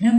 Mais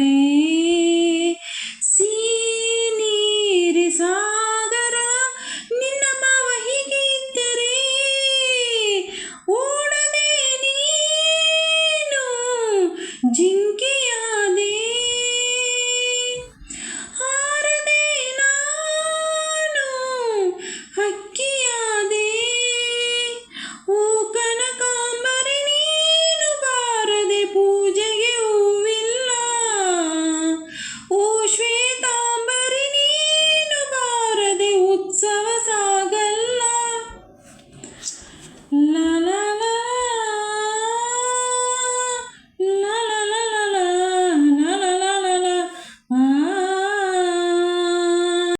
ಸಾಗರೇ ಸೀನೀರಿ ಸಾಗರ ನಿನ್ನ ಮಾವ ಹೀಗೆ ಇದ್ದರೆ ಓಡದೆ ನೀನು ಜಿಂಗ